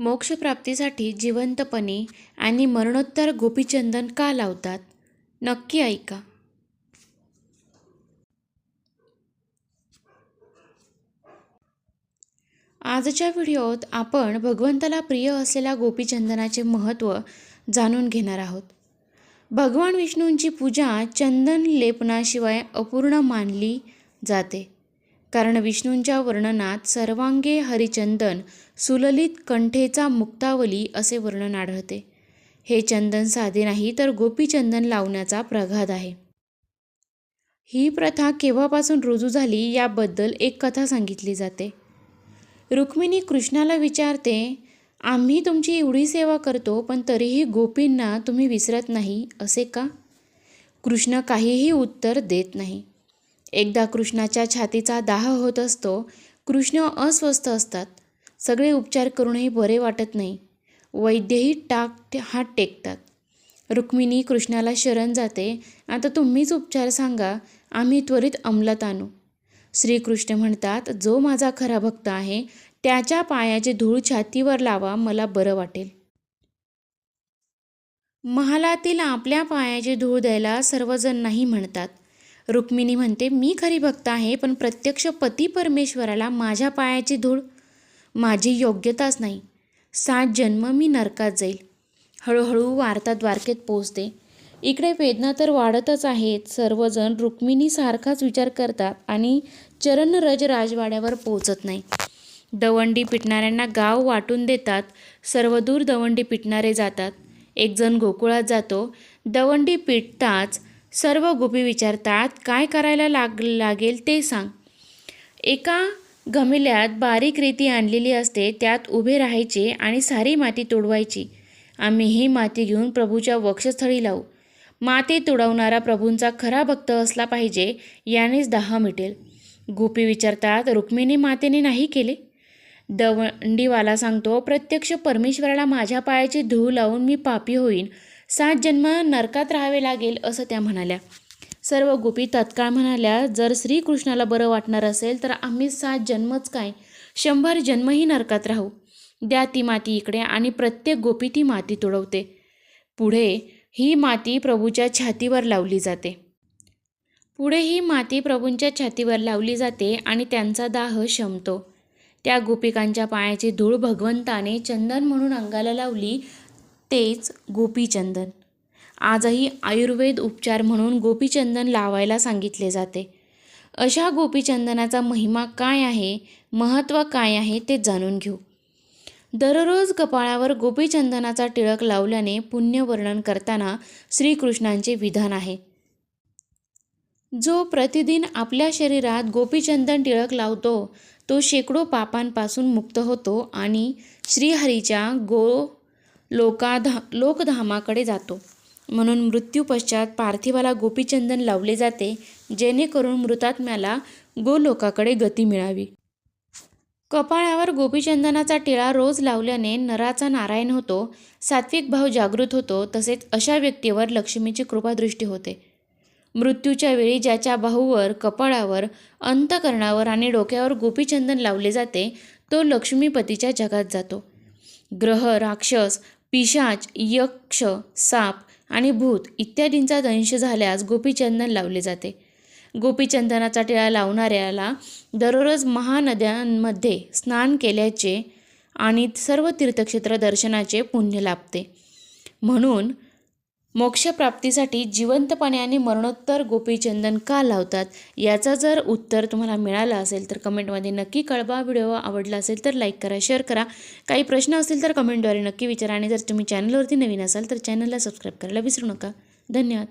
मोक्षप्राप्तीसाठी जिवंतपणे आणि मरणोत्तर गोपीचंदन का लावतात? नक्की ऐका. आजच्या व्हिडिओत आपण भगवंताला प्रिय असलेल्या गोपीचंदनाचे महत्त्व जाणून घेणार आहोत. भगवान विष्णूंची पूजा चंदन लेपनाशिवाय अपूर्ण मानली जाते. कारण विष्णूंच्या वर्णनात सर्वांगे हरिचंदन सुललित कंठेचा मुक्तावली असे वर्णन आढळते. हे चंदन साधे नाही तर गोपीचंदन लावण्याचा प्रघात आहे. ही प्रथा केव्हापासून रुजू झाली याबद्दल एक कथा सांगितली जाते. रुक्मिणी कृष्णाला विचारते आम्ही तुमची एवढी सेवा करतो पण तरीही गोपींना तुम्ही विसरत नाही असे का? कृष्ण काहीही उत्तर देत नाही. एकदा कृष्णाच्या छातीचा दाह होत असतो कृष्ण अस्वस्थ असतात. सगळे उपचार करूनही बरे वाटत नाही. वैद्यही टाक हात टेकतात. रुक्मिणी कृष्णाला शरण जाते. आता तुम्हीच उपचार सांगा. आम्ही त्वरित अंमलात आणू. श्रीकृष्ण म्हणतात जो माझा खरा भक्त आहे त्याच्या पायाचे धूळ छातीवर लावा मला बरं वाटेल. महालातील आपल्या पायाचे धूळ द्यायला सर्वजण नाही म्हणतात. रुक्मिणी म्हणते मी खरी भक्त आहे पण प्रत्यक्ष पती परमेश्वराला माझ्या पायाची धूळ माझी योग्यताच नाही. सात जन्म मी नरकात जाईल. हळूहळू वार्ता द्वारकेत पोचते इकडे वेदना तर वाढतच आहेत. सर्वजण रुक्मिणीसारखाच विचार करतात आणि चरणरज राजवाड्यावर पोचत नाही. दवंडी पिटणाऱ्यांना गाव वाटून देतात. सर्वदूर दवंडी पिटणारे जातात. एकजण गोकुळात जातो. दवंडी पिटताच सर्व गोपी विचारतात काय करायला लाग लागेल ते सांग. एका गमिल्यात बारीक रेती आणलेली असते त्यात उभे राहायचे आणि सारी माती तोडवायची. आम्ही ही माती घेऊन प्रभूच्या वक्षस्थळी लावू. माती तुडवणारा प्रभूंचा खरा भक्त असला पाहिजे यानेच दहा मिटेल. गोपी विचारतात रुक्मिणी मातेने नाही केले? दवंडीवाला सांगतो प्रत्यक्ष परमेश्वराला माझ्या पायाची धूळ लावून मी पापी होईन. सात जन्म नरकात राहावे लागेल असं त्या म्हणाल्या. सर्व गोपी तत्काळ म्हणाल्या जर श्रीकृष्णाला बरं वाटणार असेल तर आम्ही सात जन्मच काय? शंभर जन्मही नरकात राहू. द्या ती माती इकडे आणि प्रत्येक गोपी ती माती तुडवते. पुढे ही माती प्रभूच्या छातीवर लावली जाते. पुढे ही माती प्रभूंच्या छातीवर लावली जाते आणि त्यांचा दाह शमतो. त्या गोपिकांच्या पायाची धूळ भगवंताने चंदन म्हणून अंगाला लावली तेच गोपीचंदन. आजही आयुर्वेद उपचार म्हणून गोपीचंदन लावायला सांगितले जाते. अशा गोपीचंदनाचा महिमा काय आहे महत्त्व काय आहे ते जाणून घेऊ. दररोज कपाळावर गोपीचंदनाचा टिळक लावल्याने पुण्य वर्णन करताना श्रीकृष्णांचे विधान आहे. जो प्रतिदिन आपल्या शरीरात गोपीचंदन टिळक लावतो तो शेकडो पापांपासून मुक्त होतो आणि श्रीहरीच्या गो लोकाधा लोकधामाकडे जातो. म्हणून मृत्यूपश्चात पार्थिवाला गोपीचंदन लावले जाते जेणेकरून मृतात्म्याला गोलोकाकडे गती मिळावी. कपाळावर गोपीचंदनाचा टिळा रोज लावल्याने नराचा नारायण होतो सात्विक भाव जागृत होतो तसेच अशा व्यक्तीवर लक्ष्मीची कृपादृष्टी होते. मृत्यूच्या वेळी ज्याच्या बाहूवर कपाळावर अंतकरणावर आणि डोक्यावर गोपीचंदन लावले जाते तो लक्ष्मीपतीच्या जगात जातो. ग्रह राक्षस पिशाच यक्ष साप आणि भूत इत्यादींचा दंश झाल्यास गोपीचंदन लावले जाते. गोपीचंदनाचा टिळा लावणाऱ्याला दररोज महानद्यांमध्ये स्नान केल्याचे आणि सर्व तीर्थक्षेत्र दर्शनाचे पुण्य लाभते. म्हणून मोक्षप्राप्तीसाठी जिवंतपणे आणि मरणोत्तर गोपीचंदन का लावतात? याचं जर उत्तर तुम्हाला मिळालं असेल तर कमेंटमध्ये नक्की कळवा. व्हिडिओ आवडला असेल तर लाईक करा शेअर करा. काही प्रश्न असतील तर कमेंटद्वारे नक्की विचारा. आणि जर तुम्ही चॅनलवरती नवीन असाल तर चॅनलला सबस्क्राईब करायला विसरू नका. धन्यवाद.